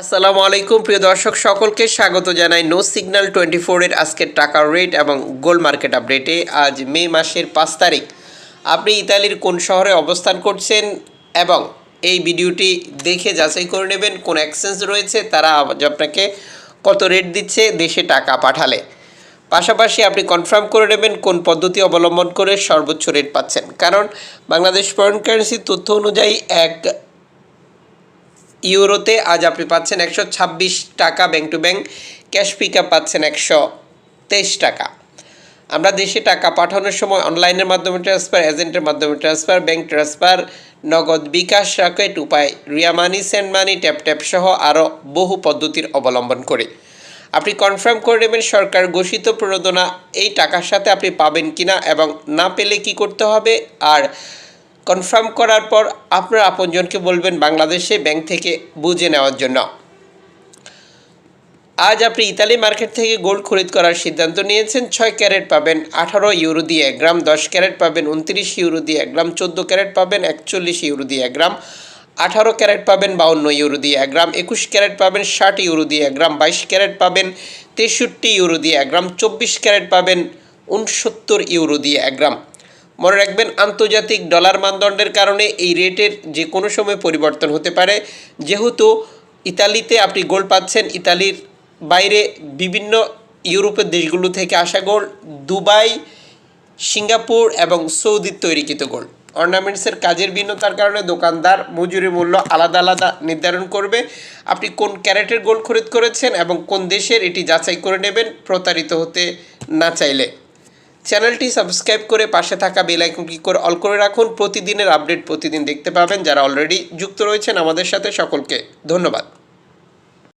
আসসালামু আলাইকুম, প্রিয় দর্শক, সকলকে স্বাগত জানাই নো সিগন্যাল টোয়েন্টি ফোরের আজকের টাকার রেট এবং গোল্ড মার্কেট আপডেটে আজ মে মাসের পাঁচ তারিখ। আপনি ইতালির কোন শহরে অবস্থান করছেন এবং এই ভিডিওটি দেখে যাচাই করে নেবেন, কোন এক্সচেঞ্জ রয়েছে, তারা আপনাকে কত রেট দিচ্ছে, দেশে টাকা পাঠালে। পাশাপাশি আপনি কনফার্ম করে নেবেন কোন পদ্ধতি অবলম্বন করে সর্বোচ্চ রেট পাচ্ছেন। কারণ বাংলাদেশ ফরেন কারেন্সির তথ্য অনুযায়ী এক ইউরোতে আজ আপনি পাচ্ছেন একশো ছাব্বিশ টাকা bank to bank, cash pick up পাচ্ছেন একশো তেইশ টাকা। আমরা দেশে টাকা পাঠানোর সময় অনলাইনের মাধ্যমে ট্রান্সফার, এজেন্টের মাধ্যমে transfer, bank transfer, Nagad bKash, Rocket, Upay, Ria money, send money, tap tap সহ আরও বহু পদ্ধতির অবলম্বন করে। আপনি কনফার্ম করে নেবেন সরকার ঘোষিত প্রণোদনা, এই টাকার সাথে আপনি পাবেন কিনা এবং না পেলে কি করতে হবে? আর কনফার্ম করার পর আপনার আপনজনকে বলবেন বাংলাদেশে ব্যাংক থেকে বুঝে নেওয়ার জন্য। আজ আপনি ইতালি মার্কেট থেকে গোল্ড খরিদ করার সিদ্ধান্ত নিয়েছেন, ছয় ক্যারেট পাবেন আঠারো ইউরো দিয়ে এক গ্রাম, দশ ক্যারেট পাবেন উনত্রিশ ইউরো দিয়ে এক গ্রাম, চোদ্দ ক্যারেট পাবেন একচল্লিশ ইউরো দিয়ে এক গ্রাম, আঠারো ক্যারেট পাবেন বাউন্ন ইউরো দিয়ে এক গ্রাম, একুশ ক্যারেট পাবেন ষাট ইউরো দিয়ে এক গ্রাম, বাইশ ক্যারেট পাবেন তেষট্টি ইউরো দিয়ে এক গ্রাম, চব্বিশ ক্যারেট পাবেন উনসত্তর ইউরো দিয়ে এক গ্রাম। মনে রাখবেন, আন্তর্জাতিক ডলার মানদণ্ডের কারণে এই রেটের যে কোনো সময় পরিবর্তন হতে পারে। যেহেতু ইতালিতে আপনি গোল্ড পাচ্ছেন, ইতালির বাইরে বিভিন্ন ইউরোপের দেশগুলো থেকে আসা গোল্ড দুবাই, সিঙ্গাপুর এবং সৌদির তৈরিকৃত গোল্ড অর্নামেন্টসের কাজের ভিন্নতার কারণে দোকানদার মজুরি মূল্য আলাদা আলাদা নির্ধারণ করবে। আপনি কোন ক্যারেটের গোল্ড খরিদ করেছেন এবং কোন দেশের এটি যাচাই করে নেবেন প্রতারিত হতে না চাইলে। চ্যানেলটি সাবস্ক্রাইব করে পাশে থাকা বেল আইকন ক্লিক করে অল করে রাখুন। প্রতিদিনের আপডেট প্রতিদিন দেখতে পাবেন। যারা অলরেডি যুক্ত রয়েছেন আমাদের সাথে সকলকে ধন্যবাদ।